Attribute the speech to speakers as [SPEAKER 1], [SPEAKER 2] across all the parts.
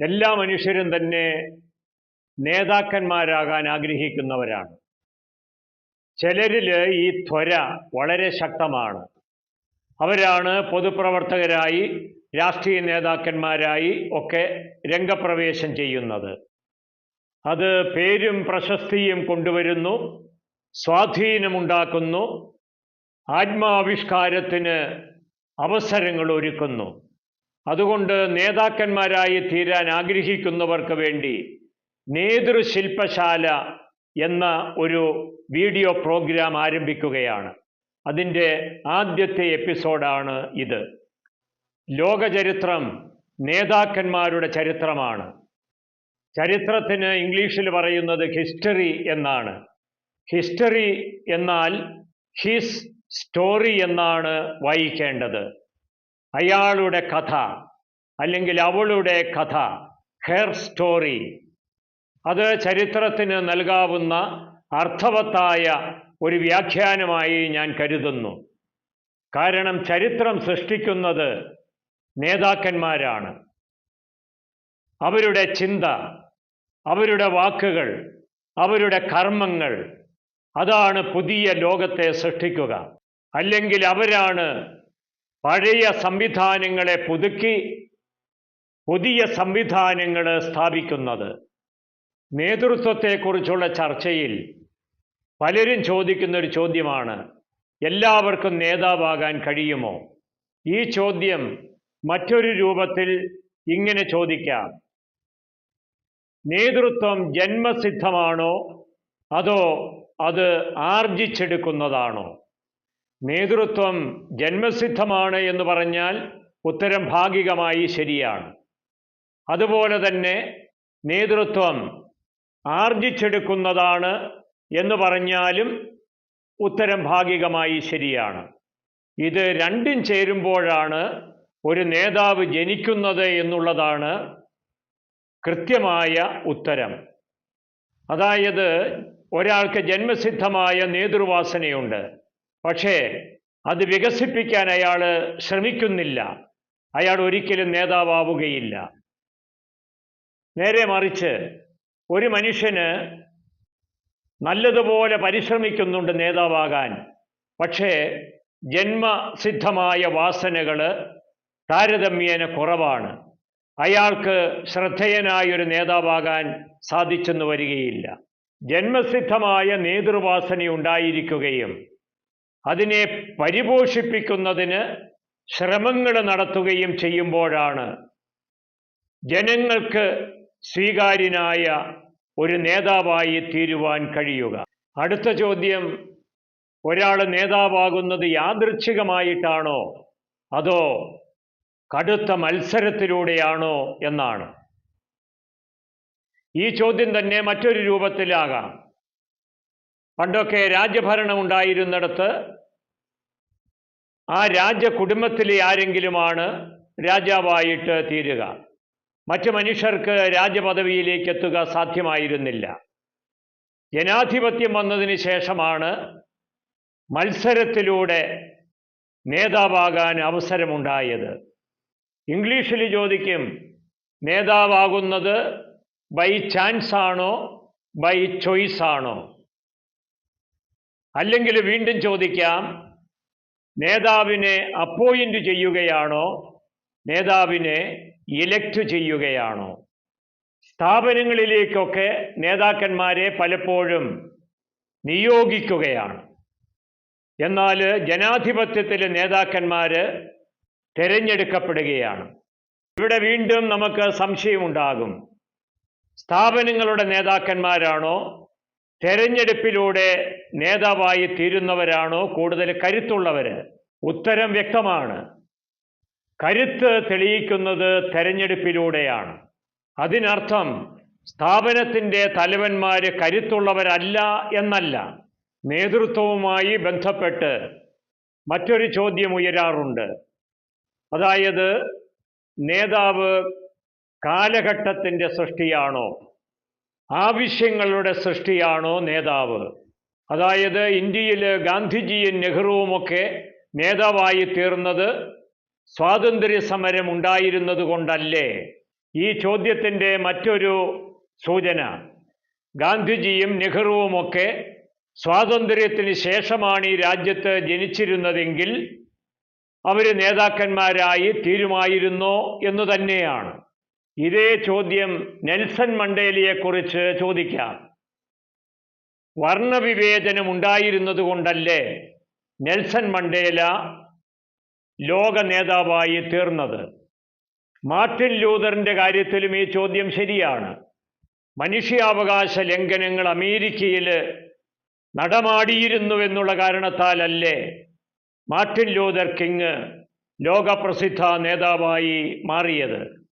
[SPEAKER 1] എല്ലാ മനുഷ്യരും തന്നെ നേതാക്കന്മാരാകാൻ ആഗ്രഹിക്കുന്നവരാണ്. ചിലരിൽ ഈ ത്വര വളരെ ശക്തമാണ്. അവരാണ് പൊതുപ്രവർത്തകരായി രാഷ്ട്രീയ നേതാക്കന്മാരായി ഒക്കെ രംഗപ്രവേശം ചെയ്യുന്നത്. അത് പേരും പ്രശസ്തിയും കൊണ്ടുവരുന്നു സ്വാധീനമുണ്ടാക്കുന്നു ആത്മാവിഷ്കാരത്തിന് അവസരങ്ങൾ ഒരുക്കുന്നു അതുകൊണ്ട് നേതാക്കന്മാരായി തീരാൻ ആഗ്രഹിക്കുന്നവർക്ക് വേണ്ടി നേതൃശില്പശാല എന്ന ഒരു വീഡിയോ പ്രോഗ്രാം ആരംഭിക്കുകയാണ്. അതിന്റെ ആദ്യത്തെ എപ്പിസോഡാണ് ഇത്. ലോകചരിത്രം നേതാക്കന്മാരുടെ ചരിത്രമാണ്. ചരിത്രത്തിന് ഇംഗ്ലീഷിൽ പറയുന്നത് ഹിസ്റ്ററി എന്നാണ്. ഹിസ്റ്ററി എന്നാൽ ഹിസ് സ്റ്റോറി എന്നാണ് വായിക്കേണ്ടത്. അയാളുടെ കഥ അല്ലെങ്കിൽ അവളുടെ കഥ ഹെയർ സ്റ്റോറി അത് ചരിത്രത്തിന് നൽകാവുന്ന അർത്ഥവത്തായ ഒരു വ്യാഖ്യാനമായി ഞാൻ കരുതുന്നു. കാരണം ചരിത്രം സൃഷ്ടിക്കുന്നത് നേതാക്കന്മാരാണ്. അവരുടെ ചിന്ത അവരുടെ വാക്കുകൾ അവരുടെ കർമ്മങ്ങൾ അതാണ് പുതിയ ലോകത്തെ സൃഷ്ടിക്കുക. അല്ലെങ്കിൽ അവരാണ് പഴയ സംവിധാനങ്ങളെ പുതുക്കി പുതിയ സംവിധാനങ്ങൾ സ്ഥാപിക്കുന്നത്. നേതൃത്വത്തെക്കുറിച്ചുള്ള ചർച്ചയിൽ പലരും ചോദിക്കുന്ന ഒരു ചോദ്യമാണ് എല്ലാവർക്കും നേതാവാകാൻ കഴിയുമോ? ഈ ചോദ്യം മറ്റൊരു രൂപത്തിൽ ഇങ്ങനെ ചോദിക്കാം. നേതൃത്വം ജന്മസിദ്ധമാണോ? അതോ അത് ആർജിച്ചെടുക്കുന്നതാണോ? നേതൃത്വം ജന്മസിദ്ധമാണ് എന്ന് പറഞ്ഞാൽ ഉത്തരം ഭാഗികമായി ശരിയാണ്. അതുപോലെ തന്നെ നേതൃത്വം ആർജിച്ചെടുക്കുന്നതാണ് എന്ന് പറഞ്ഞാലും ഉത്തരം ഭാഗികമായി ശരിയാണ്. ഇത് രണ്ടും ചേരുമ്പോഴാണ് ഒരു നേതാവ് ജനിക്കുന്നത് എന്നുള്ളതാണ് കൃത്യമായ ഉത്തരം. അതായത് ഒരാൾക്ക് ജന്മസിദ്ധമായ നേതൃവാസനയുണ്ട്. പക്ഷേ അത് വികസിപ്പിക്കാൻ അയാൾ ശ്രമിക്കുന്നില്ല. അയാൾ ഒരിക്കലും നേതാവാവുകയില്ല. നേരെ മറിച്ച് ഒരു മനുഷ്യന് നല്ലതുപോലെ പരിശ്രമിക്കുന്നുണ്ട് നേതാവാകാൻ. പക്ഷേ ജന്മസിദ്ധമായ വാസനകൾ താരതമ്യേന കുറവാണ്. അയാൾക്ക് ശ്രദ്ധേയനായൊരു നേതാവാകാൻ സാധിച്ചെന്ന് വരികയില്ല. ജന്മസിദ്ധമായ നേതൃവാസന ഉണ്ടായിരിക്കുകയും അതിനെ പരിപോഷിപ്പിക്കുന്നതിന് ശ്രമങ്ങൾ നടത്തുകയും ചെയ്യുമ്പോഴാണ് ജനങ്ങൾക്ക് സ്വീകാര്യനായ ഒരു നേതാവായി തീരുവാൻ കഴിയുക. അടുത്ത ചോദ്യം ഒരാൾ നേതാവാകുന്നത് യാദൃച്ഛികമായിട്ടാണോ അതോ കടുത്ത മത്സരത്തിലൂടെയാണോ എന്നാണ്. ഈ ചോദ്യം തന്നെ മറ്റൊരു രൂപത്തിലാകാം. പണ്ടൊക്കെ രാജ്യഭരണം ഉണ്ടായിരുന്നിടത്ത് ആ രാജ്യ കുടുംബത്തിലെ ആരെങ്കിലുമാണ് രാജാവായിട്ട് തീരുക. മറ്റു മനുഷ്യർക്ക് രാജപദവിയിലേക്ക് എത്തുക സാധ്യമായിരുന്നില്ല. ജനാധിപത്യം വന്നതിന് ശേഷമാണ് മത്സരത്തിലൂടെ നേതാവാകാൻ അവസരമുണ്ടായത്. ഇംഗ്ലീഷിൽ ചോദിക്കും നേതാവാകുന്നത് ബൈ ചാൻസ് ആണോ ബൈ ചോയ്സ് ആണോ? അല്ലെങ്കിൽ വീണ്ടും ചോദിക്കാം നേതാവിനെ അപ്പോയിന്റ് ചെയ്യുകയാണോ? നേതാവിനെ ഇലക്ട് ചെയ്യുകയാണോ? സ്ഥാപനങ്ങളിലേക്കൊക്കെ നേതാക്കന്മാരെ പലപ്പോഴും നിയോഗിക്കുകയാണ്. എന്നാൽ ജനാധിപത്യത്തിലെ നേതാക്കന്മാർ തിരഞ്ഞെടുക്കപ്പെടുകയാണ്. ഇവിടെ വീണ്ടും നമുക്ക് സംശയമുണ്ടാകും. സ്ഥാപനങ്ങളുടെ നേതാക്കന്മാരാണോ? തെരഞ്ഞെടുപ്പിലൂടെ നേതാവായി തീരുന്നവരാണോ? കൂടുതൽ കരുത്തുള്ളവർ ഉത്തരം വ്യക്തമാണ്. കരുത്ത് തെളിയിക്കുന്നത് തെരഞ്ഞെടുപ്പിലൂടെയാണ്. അതിനർത്ഥം സ്ഥാപനത്തിന്റെ തലവന്മാർ കരുത്തുള്ളവരല്ല എന്നല്ല. നേതൃത്വവുമായി ബന്ധപ്പെട്ട് മറ്റൊരു ചോദ്യം ഉയരാറുണ്ട്. അതായത് നേതാവ് കാലഘട്ടത്തിന്റെ സൃഷ്ടിയാണോ? ആവശ്യങ്ങളുടെ സൃഷ്ടിയാണോ നേതാവ്? അതായത് ഇന്ത്യയിൽ ഗാന്ധിജിയും നെഹ്റുവുമൊക്കെ നേതാവായി തീർന്നത് സ്വാതന്ത്ര്യ സമരം ഉണ്ടായിരുന്നത് കൊണ്ടല്ലേ? ഈ ചോദ്യത്തിന്റെ മറ്റൊരു സൂചന. ഗാന്ധിജിയും നെഹ്റുവുമൊക്കെ സ്വാതന്ത്ര്യത്തിന് ശേഷമാണ് ഈ രാജ്യത്ത് ജനിച്ചിരുന്നതെങ്കിൽ അവർ നേതാക്കന്മാരായി തീരുമായിരുന്നോ എന്ന് തന്നെയാണ്. ഇതേ ചോദ്യം നെൽസൺ മണ്ടേലിയെക്കുറിച്ച് ചോദിക്കാം. വർണവിവേചനം ഉണ്ടായിരുന്നത് കൊണ്ടല്ലേ നെൽസൺ മണ്ടേല ലോക നേതാവായി തീർന്നത്? മാർട്ടിൻ ലൂതറിന്റെ കാര്യത്തിലും ഈ ചോദ്യം ശരിയാണ്. മനുഷ്യാവകാശ ലംഘനങ്ങൾ അമേരിക്കയിൽ നടമാടിയിരുന്നുവെന്നുള്ള കാരണത്താലല്ലേ മാർട്ടിൻ ലൂതർ കിങ് ലോകപ്രസിദ്ധ നേതാവായി മാറിയത്?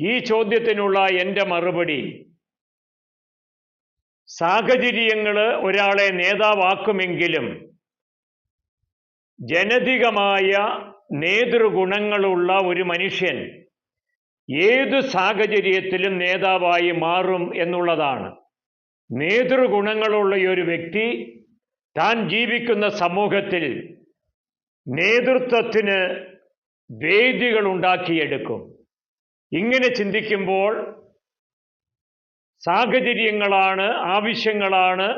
[SPEAKER 1] ഈ ചോദ്യത്തിനുള്ള എന്റെ മറുപടി സാഹചര്യങ്ങൾ ഒരാളെ നേതാവാക്കുമെങ്കിലും ജനതികമായ നേതൃഗുണങ്ങളുള്ള ഒരു മനുഷ്യൻ ഏത് സാഹചര്യത്തിലും നേതാവായി മാറും എന്നുള്ളതാണ്. നേതൃഗുണങ്ങളുള്ള ഒരു വ്യക്തി താൻ ജീവിക്കുന്ന സമൂഹത്തിൽ നേതൃത്വത്തിന് വേദികൾ ഉണ്ടാക്കിയെടുക്കും. ഇങ്ങനെ ചിന്തിക്കുമ്പോൾ സാഹചര്യങ്ങളാണ് ആവശ്യങ്ങളാണ്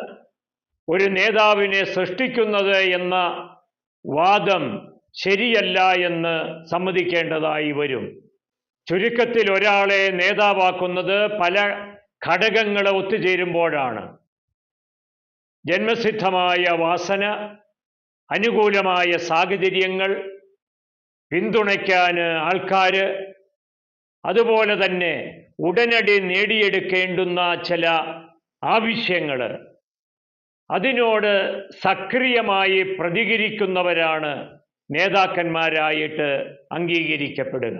[SPEAKER 1] ഒരു നേതാവിനെ സൃഷ്ടിക്കുന്നത് എന്ന വാദം ശരിയല്ല എന്ന് സമ്മതിക്കേണ്ടതായി വരും. ചുരുക്കത്തിൽ ഒരാളെ നേതാവാക്കുന്നത് പല ഘടകങ്ങൾ ഒത്തുചേരുമ്പോഴാണ്. ജന്മസിദ്ധമായ വാസന അനുകൂലമായ സാഹചര്യങ്ങൾ പിന്തുണയ്ക്കാൻ ആൾക്കാർ അതുപോലെ തന്നെ ഉടനടി നേടിയെടുക്കേണ്ടുന്ന ചില ആവശ്യങ്ങൾ അതിനോട് സക്രിയമായി പ്രതികരിക്കുന്നവരാണ് നേതാക്കന്മാരായിട്ട് അംഗീകരിക്കപ്പെടുക.